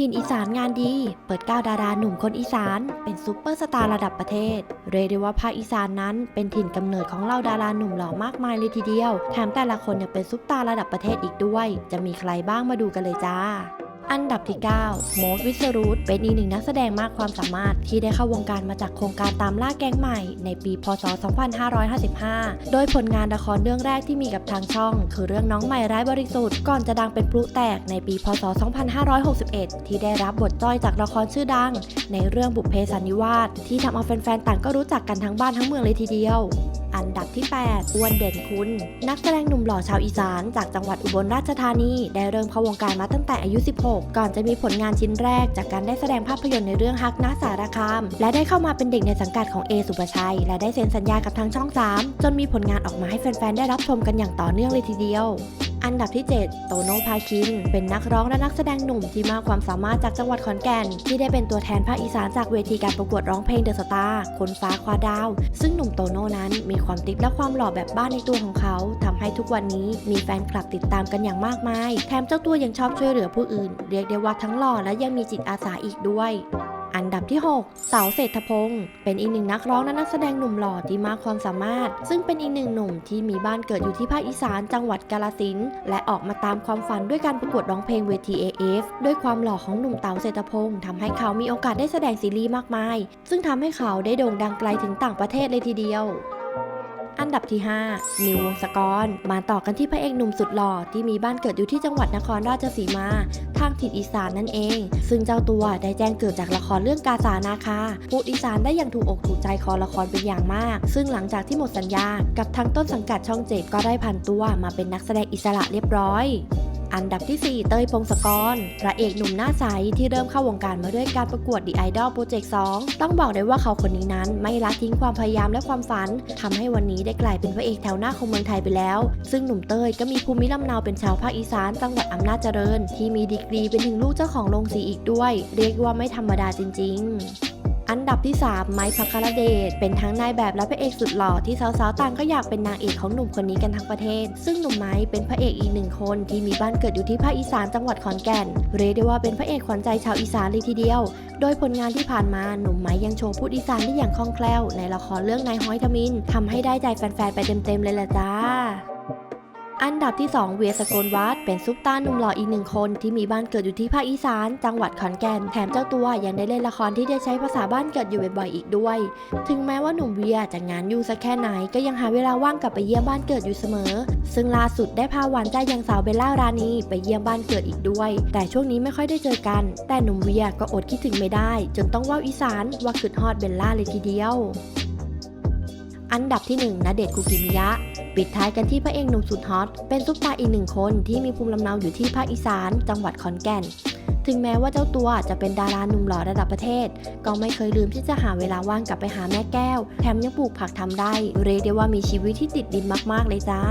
ถิ่นอีสานงานดี เปิดก้าวดาราหนุ่มคนอีสาน เป็นซุปเปอร์สตาร์ระดับประเทศ เรียกได้ว่าภาคอีสานนั้นเป็นถิ่นกำเนิดของเหล่าดาราหนุ่มหล่อมากมายเลยทีเดียว แถมแต่ละคนยังเป็นซุปตาร์ระดับประเทศอีกด้วย จะมีใครบ้างมาดูกันเลยจ้า อันดับที่ 9 โมดวิสรูตเป็นอีกหนึ่งนักแสดงมากความสามารถที่ได้เข้าวงการมาจากโครงการตามล่าแก๊งใหม่ ในปี พศ 2555 โดยผลงานละครเรื่องแรกที่มีกับทางช่อง คือเรื่องน้องใหม่ร้ายบริสุทธิ์ก่อนจะดังเป็นพลุแตกในปี พศ 2561 ที่ได้รับบทจ้อยจากละครชื่อดัง ในเรื่องบุพเพสันนิวาสที่ทำเอาแฟนๆต่างก็รู้จักกันทั้งบ้านทั้งเมืองเลยทีเดียว อันดับที่ 8 อ้วนเด่นคุณ นักแสดงหนุ่มหล่อชาวอีสาน จากจังหวัดอุบลราชธานี ได้เริ่มเข้าวงการมาตั้งแต่อายุ 16 ก่อนจะมีผลงานชิ้นแรก จากการได้แสดงภาพยนตร์ในเรื่องฮักนาสารคาม และได้เข้ามาเป็นเด็กในสังกัดของเอสุปชัย และได้เซ็นสัญญากับทางช่อง 3 จนมีผลงานออกมาให้แฟนๆ ได้รับชมกันอย่างต่อเนื่องเลยทีเดียว อันดับที่ 7 โตโน่พาคิน เป็นนักร้องและนักแสดงหนุ่มที่มากความสามารถจากจังหวัดขอนแก่น ที่ได้เป็นตัวแทนภาคอีสานจากเวทีการประกวดร้องเพลงเดอะสตาร์คนฟ้าคว้าดาว ซึ่งหนุ่มโตโน่นั้นมีความติ๊กและความหล่อแบบบ้านในตัวของเขาทำให้ทุกวันนี้มีแฟนคลับติดตามกันอย่างมากมาย แถมเจ้าตัวยังชอบช่วยเหลือผู้อื่น เรียกได้ว่าทั้งหล่อและยังมีจิตอาสาอีกด้วย อันดับที่ 6เต๋าเศรษฐพงศ์เป็นอีกหนึ่งนักร้องและนักแสดงหนุ่มหล่อที่มากความสามารถ ซึ่งเป็นอีกหนึ่งหนุ่มที่มีบ้านเกิดอยู่ที่ภาคอีสานจังหวัดกาลสินและออกมาตามความฝันด้วยการประกวดร้องเพลงเวที AF ด้วยความหล่อของหนุ่มเต๋าเศรษฐพงศ์ทำให้เขามีโอกาสได้แสดงซีรีส์มากมาย ซึ่งทำให้เขาได้โด่งดังไกลถึงต่างประเทศเลยทีเดียวอันดับที่ 5 นิววงศกร มาต่อกันที่พระเอกหนุ่มสุดหล่อที่มีบ้านเกิดอยู่ที่จังหวัดนครราชสีมาางถิ่นอีสานนั่นเอง ซึ่งเจ้าตัวได้แจ้งเกิดจากละครเรื่องกาสานาคาพูดอีสานได้อย่างถูกอกถูกใจคอละครเป็นอย่างมาก ซึ่งหลังจากที่หมดสัญญา กับทางต้นสังกัดช่องเจ็ดก็ได้ผ่านตัวมาเป็นนักแสดงอิสระเรียบร้อย อันดับที่ 4 เต้ยพงศกร พระเอกหนุ่มหน้าใสที่เริ่มเข้าวงการมาด้วยการประกวด The Idol Project 2 ต้องบอกเลยว่าเขาคนนี้นั้นไม่ละทิ้งความพยายามและความฝันทำให้วันนี้ได้กลายเป็นพระเอกแถวหน้าของเมืองไทยไปแล้ว ซึ่งหนุ่มเต้ยก็มีภูมิลำเนาเป็นชาวภาคอีสานจังหวัดอำนาจเจริญ ที่มีดีกรีเป็นถึงลูกเจ้าของโรงสีอีกด้วย เรียกว่าไม่ธรรมดาจริง ๆ อันดับที่ 3 ไม้พักคารเดช เป็นทั้งนายแบบและพระเอกสุดหล่อที่สาวๆต่างก็อยากเป็นนางเอกของหนุ่มคนนี้กันทั้งประเทศ ซึ่งหนุ่มไม้เป็นพระเอกอีกหนึ่งคนที่มีบ้านเกิดอยู่ที่ภาคอีสานจังหวัดขอนแก่น เรียกได้ว่าเป็นพระเอกขวัญใจชาวอีสานเลยทีเดียว โดยผลงานที่ผ่านมาหนุ่มไม้ยังโชว์พูดอีสานได้อย่างคล่องแคล่ว ในละครเรื่องนายฮ้อยทมินทำให้ได้ใจแฟนๆไปเต็มๆเลยล่ะจ้า อันดับที่ 2 เวียสกลวัฒน์เป็นซุปตาหนุ่มหล่ออีกหนึ่งคนที่มีบ้านเกิดอยู่ที่ภาคอีสาน จังหวัดขอนแก่น แถมเจ้าตัวยังได้เล่นละครที่ได้ใช้ภาษาบ้านเกิดอยู่บ่อยๆอีกด้วย ถึงแม้ว่าหนุ่มเวียจะงานยุ่งสักแค่ไหนก็ยังหาเวลาว่างกลับไปเยี่ยมบ้านเกิดอยู่เสมอ ซึ่งล่าสุดได้พาหวานใจอย่างสาวเบลล่ารานีไปเยี่ยมบ้านเกิดอีกด้วย แต่ช่วงนี้ไม่ค่อยได้เจอกัน แต่หนุ่มเวียก็อดคิดถึงไม่ได้ จนต้องว่าอีสานว่าคือฮอดเบลล่าเลยทีเดียว อันดับที่1ณเดชน์คุกิมิยะ ปิดท้ายกันที่พระเอกหนุ่มสุดฮอต เป็นซุปตาร์อีกหนึ่งคนที่มีภูมิลำเนาอยู่ที่ภาคอีสาน จังหวัดขอนแก่น ถึงแม้ว่าเจ้าตัวจะเป็นดาราหนุ่มหล่อระดับประเทศ ก็ไม่เคยลืมที่จะหาเวลาว่างกลับไปหาแม่แก้ว แถมยังปลูกผักทำได้ เรียกได้ว่ามีชีวิตที่ติดดินมากๆเลยจ้า